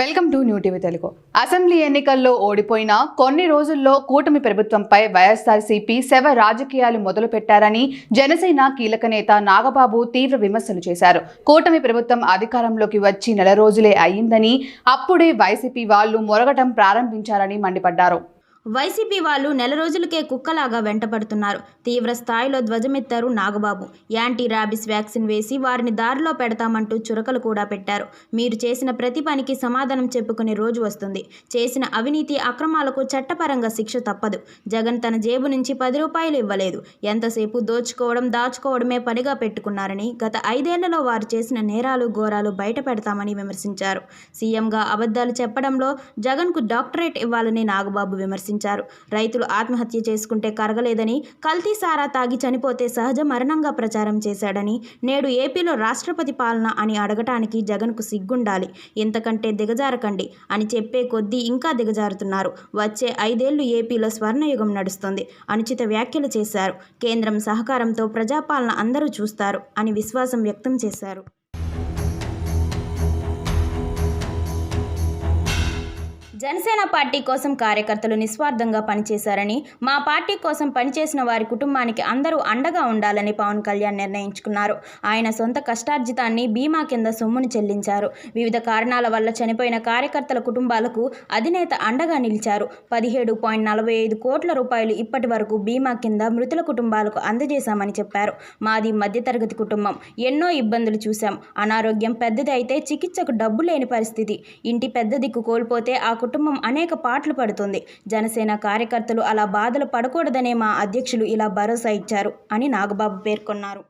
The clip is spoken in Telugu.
Welcome to new TV Telugu. Assembly ఎన్నికల్లో ఓడిపోయిన కొన్ని రోజుల్లో కూటమి ప్రభుత్వంపై వైఎస్ఆర్సీపీ శవ రాజకీయాలు మొదలు పెట్టారని జనసేన కీలక నేత నాగబాబు తీవ్ర విమర్శలు చేశారు. కూటమి ప్రభుత్వం అధికారంలోకి వచ్చి నెల రోజులే అయ్యిందని అప్పుడే వైసీపీ వాళ్ళు మొరగటం ప్రారంభించారని మండిపడ్డారు. వైసీపీ వాళ్ళు నెల రోజులకే కుక్కలాగా వెంటపడుతున్నారు. తీవ్ర స్థాయిలో ధ్వజమెత్తారు నాగబాబు. యాంటీ ర్యాబిస్ వ్యాక్సిన్ వేసి వారిని దారిలో పెడతామంటూ చురకలు కూడా పెట్టారు. మీరు చేసిన ప్రతి పనికి సమాధానం చెప్పుకునే రోజు వస్తుంది. చేసిన అవినీతి అక్రమాలకు చట్టపరంగా శిక్ష తప్పదు. జగన్ తన జేబు నుంచి పది రూపాయలు ఇవ్వలేదు. ఎంతసేపు దోచుకోవడం దాచుకోవడమే పనిగా పెట్టుకున్నారని గత ఐదేళ్ళలో వారు చేసిన నేరాలు ఘోరాలు బయట పెడతామని విమర్శించారు. సీఎంగా అబద్ధాలు చెప్పడంలో జగన్కు డాక్టరేట్ ఇవ్వాలని నాగబాబు విమర్శించారు. రైతులు ఆత్మహత్య చేసుకుంటే కరగలేదని కల్తీ సారా తాగి చనిపోతే సహజ మరణంగా ప్రచారం చేశాడని నేడు ఏపీలో రాష్ట్రపతి పాలన అని అడగటానికి జగన్కు సిగ్గుండాలి. ఇంతకంటే దిగజారకండి అని చెప్పే కొద్దీ ఇంకా దిగజారుతున్నారు. వచ్చే ఐదేళ్ళు ఏపీలో స్వర్ణయుగం నడుస్తుంది అనుచిత వ్యాఖ్యలు చేశారు. కేంద్రం సహకారంతో ప్రజాపాలన అందరూ చూస్తారు అని విశ్వాసం వ్యక్తం చేశారు. జనసేన పార్టీ కోసం కార్యకర్తలు నిస్వార్థంగా పనిచేశారని మా పార్టీ కోసం పనిచేసిన వారి కుటుంబానికి అందరూ అండగా ఉండాలని పవన్ కళ్యాణ్ నిర్ణయించుకున్నారు. ఆయన సొంత కష్టార్జితాన్ని బీమా కింద సొమ్మును చెల్లించారు. వివిధ కారణాల వల్ల చనిపోయిన కార్యకర్తల కుటుంబాలకు అధినేత అండగా నిలిచారు. పదిహేడు పాయింట్ నలభై ఐదు కోట్ల రూపాయలు ఇప్పటి వరకు బీమా కింద మృతుల కుటుంబాలకు అందజేశామని చెప్పారు. మాది మధ్యతరగతి కుటుంబం. ఎన్నో ఇబ్బందులు చూశాం. అనారోగ్యం పెద్దది అయితే చికిత్సకు డబ్బు లేని పరిస్థితి. ఇంటి పెద్ద దిక్కు కోల్పోతే ఆ కుటుంబం అనేక పాటలు పడుతుంది. జనసేన కార్యకర్తలు అలా బాధలు పడకూడదనే మా అధ్యక్షులు ఇలా భరోసా ఇచ్చారు అని నాగబాబు పేర్కొన్నారు.